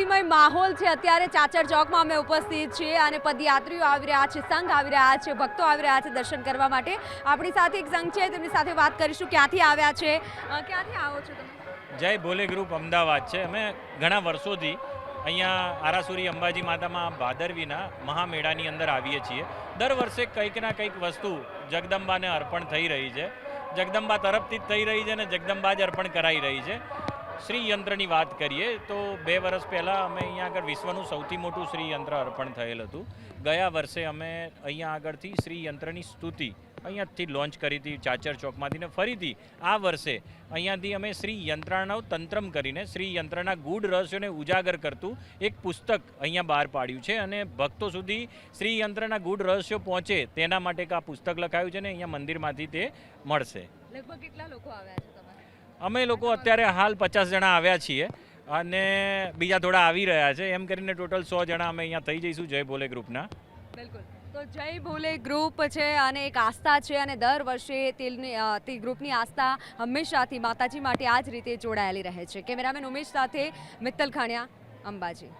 ભક્તિમય માહોલ છે. અત્યારે ચાચર ચોકમાં અમે ઉપસ્થિત છીએ અને પદયાત્રીઓ આવી રહ્યા છે, સંઘ આવી રહ્યા છે, ભક્તો આવી રહ્યા છે દર્શન કરવા માટે. આપણી સાથે એક સંઘ છે, તેમની સાથે વાત કરીશું. ક્યાંથી આવ્યા છે? ક્યાંથી આવો છો તમે? જય ભોલે ગ્રુપ અમદાવાદ છે. અમે ઘણા વર્ષોથી અહીંયા આરાસુરી અંબાજી માતામાં ભાદરવીના મહામેળાની અંદર આવીએ છીએ. દર વર્ષે કંઈક ના કંઈક વસ્તુ જગદંબાને અર્પણ થઈ રહી છે. જગદંબા તરફથી જ થઈ રહી છે અને જગદંબા જ અર્પણ કરાઈ રહી છે. શ્રી યંત્રની વાત કરીએ, તો બે વર્ષ પહેલાં અમે અહીંયા આગળ વિશ્વનું સૌથી મોટું શ્રી યંત્ર અર્પણ થયેલ હતું. ગયા વર્ષે અમે અહીંયા આગળથી શ્રીયંત્રની સ્તુતિ અહીંયાથી લોન્ચ કરી હતી, ચાચર ચોકમાંથી ને ફરીથી આ વર્ષે અહીંયાથી અમે શ્રી યંત્રાણવ તંત્રમ કરીને શ્રી યંત્રના ગૂઢ રહસ્યોને ઉજાગર કરતું એક પુસ્તક અહીંયા બહાર પાડ્યું છે અને ભક્તો સુધી શ્રી યંત્રના ગૂઢ રહસ્યો પહોંચે તેના માટે આ પુસ્તક લખાયું છે ને અહીંયા મંદિરમાંથી તે મળશે. લગભગ કેટલા લોકો આવ્યા છે અમે લોકો અત્યારે હાલ પચાસ જણા આવ્યા છીએ અને બીજા થોડા આવી રહ્યા છે. એમ કરીને ટોટલ સો જણા અમે અહીંયા થઈ જઈશું જય ભોલે ગ્રુપના. બિલકુલ. તો જય ભોલે ગ્રુપ છે અને એક આસ્થા છે અને દર વર્ષે તેલની તે ગ્રુપની આસ્થા હંમેશાથી માતાજી માટે આ જ રીતે જોડાયેલી રહે છે. કેમેરામેન ઉમેશ સાથે મિત્તલ ખાણિયા, અંબાજી.